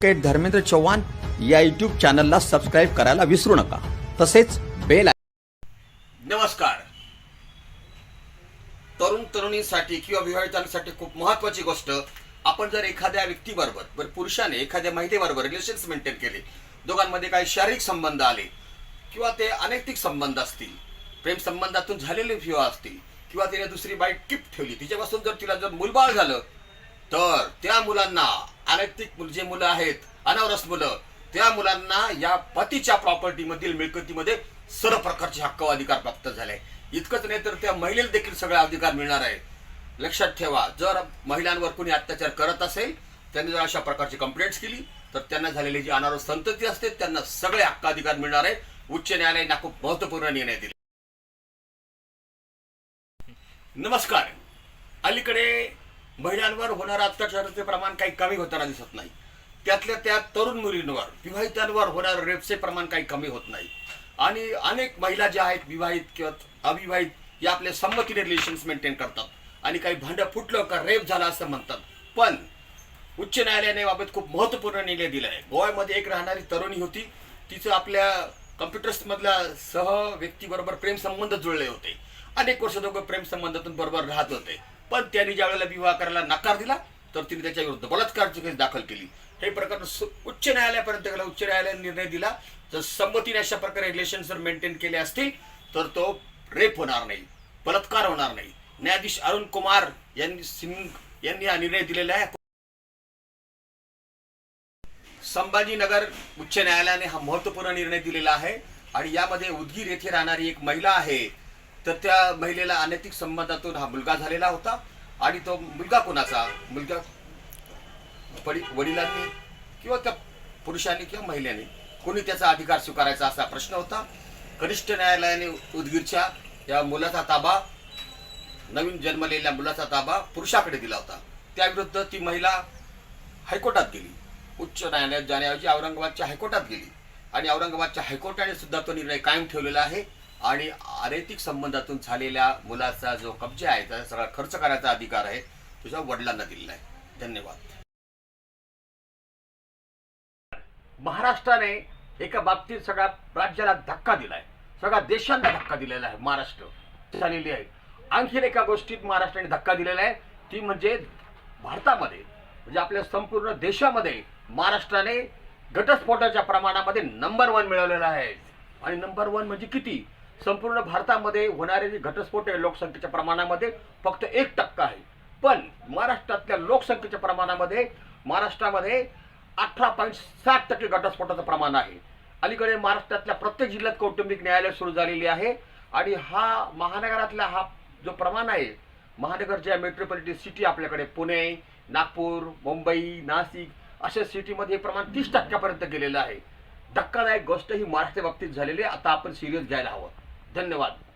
Advocate Dharmendra Chavan या YouTube चॅनलला subscribe करायला विसरू नका. तसेच बेल नमस्कार. तरुण तरुणींसाठी किंवा विवाहितांसाठी खूप महत्वाची गोष्ट आपण जर एखाद्या व्यक्तीबरोबर बरं पुरुषाने एखाद्या महिलेबरोबर रिलेशन्स मेंटेन केले दोघांमध्ये काही शारीरिक संबंध आले किंवा ते अनैतिक संबंध असतील प्रेम संबंधातून झालेले विवाह असतील किंवा तिने दुसरी बाईट टिप ठेवली तिच्यापासून जर तिला जर मुलबाळ झालं तर त्या मुलांना अनैतिक जे मुलं आहेत अनावरस मुलं त्या मुलांना या पतीच्या प्रॉपर्टीमधील मिळकतीमध्ये सर्व प्रकारचे हक्क अधिकार प्राप्त झाले. इतकंच नाही तर त्या महिलेला देखील सगळा अधिकार मिळणार आहे. लक्षात ठेवा जर महिलांवर कोणी अत्याचार करत असेल त्यांनी जर अशा प्रकारची कंप्लेंट्स केली तर त्यांना झालेली जी अनावरस संतती असते त्यांना सगळे हक्क अधिकार मिळणार आहे. उच्च न्यायालयाने खूप महत्त्वपूर्ण निर्णय दिले. नमस्कार. अलीकडे महिलांवर होणारं अत्याचाराचे प्रमाण काही कमी होताना दिसत नाही. त्यातल्या त्या तरुण मुलींवर विवाहितांवर होणारं रेपचे प्रमाण काही कमी होत नाही. आणि अनेक महिला ज्या आहेत विवाहित किंवा अविवाहित या आपल्या संमतीने रिलेशन्स मेंटेन करतात. आणि काही भांडं फुटलं का रेप झाला असं म्हणतात. पण उच्च न्यायालयाने बाबत खूप महत्त्वपूर्ण निर्णय दिला आहे गोव्यामध्ये एक राहणारी तरुणी होती. तिचं आपल्या कम्प्युटर्स मधल्या सह व्यक्तीबरोबर प्रेम संबंध जुळले होते. अनेक वर्ष दोघं प्रेम संबंधातून बरोबर राहत होते. पण त्यांनी ज्या वेळेला विवाह करायला नकार दिला तर तिने त्याच्या विरुद्ध बलात्कारची केस दाखल केली. हे प्रकरण उच्च न्यायालयापर्यंत गेला उच्च न्यायालयाने निर्णय दिला. जर संमतीने अशा प्रकारे रिलेशन जर मेंटेन केले असतील तर तो रेप होणार नाही बलात्कार होणार नाही. न्यायाधीश अरुण कुमार यांनी सिंग यांनी हा निर्णय दिलेला आहे. संभाजीनगर उच्च न्यायालयाने हा महत्त्वपूर्ण निर्णय दिलेला आहे. आणि यामध्ये उदगीर येथे राहणारी एक महिला आहे. तर त्या महिलेला अनैतिक संबंधातून हा मुलगा झालेला होता आणि तो मुलगा कोणाचा? मुलगा वडिलांनी किंवा त्या पुरुषांनी किंवा महिलेने कोणी त्याचा अधिकार स्वीकारायचा असा प्रश्न होता. कनिष्ठ न्यायालयाने उदगीरच्या या मुलाचा ताबा नवीन जन्मलेल्या मुलाचा ताबा पुरुषाकडे दिला होता. त्याविरुद्ध ती महिला हायकोर्टात गेली. उच्च न्यायालयात जाण्याऐवजी औरंगाबादच्या हायकोर्टात गेली. आणि औरंगाबादच्या हायकोर्टाने सुद्धा तो निर्णय कायम ठेवलेला आहे. आणि आरेतिक संबंधातून झालेल्या मुलाचा जो कब्जा आहे त्याचा सगळा खर्च करायचा अधिकार आहे तुझ्या वडिलांना दिलेला आहे. धन्यवाद. महाराष्ट्राने एका बाबतीत सगळ्या राज्याला धक्का दिलाय. सगळ्या देशांना धक्का दिलेला आहे महाराष्ट्र. झालेली आहे. आणखीन एका गोष्टीत महाराष्ट्राने धक्का दिलेला आहे ती म्हणजे भारतामध्ये म्हणजे आपल्या संपूर्ण देशामध्ये महाराष्ट्राने घटस्फोटाच्या प्रमाणामध्ये नंबर वन मिळवलेला आहे. आणि नंबर वन म्हणजे किती? संपूर्ण भारतामध्ये होणारे जे घटस्फोट आहे लोकसंख्येच्या प्रमाणामध्ये फक्त एक टक्का आहे. पण महाराष्ट्रातल्या लोकसंख्येच्या प्रमाणामध्ये महाराष्ट्रामध्ये अठरा पॉईंट सात टक्के घटस्फोटाचं प्रमाण आहे. अलीकडे महाराष्ट्रातल्या प्रत्येक जिल्ह्यात कौटुंबिक न्यायालय सुरू झालेली आहे आणि हा महानगरातला हा जो प्रमाण आहे महानगर ज्या मेट्रोपॉलिटन सिटी आपल्याकडे पुणे नागपूर मुंबई नाशिक अशा सिटीमध्ये हे प्रमाण तीस टक्क्यापर्यंत गेलेलं आहे. धक्कादायक गोष्ट ही महाराष्ट्र बाबतीत झालेली आहे. आता आपण सिरियस घ्यायला हवं. धन्यवाद.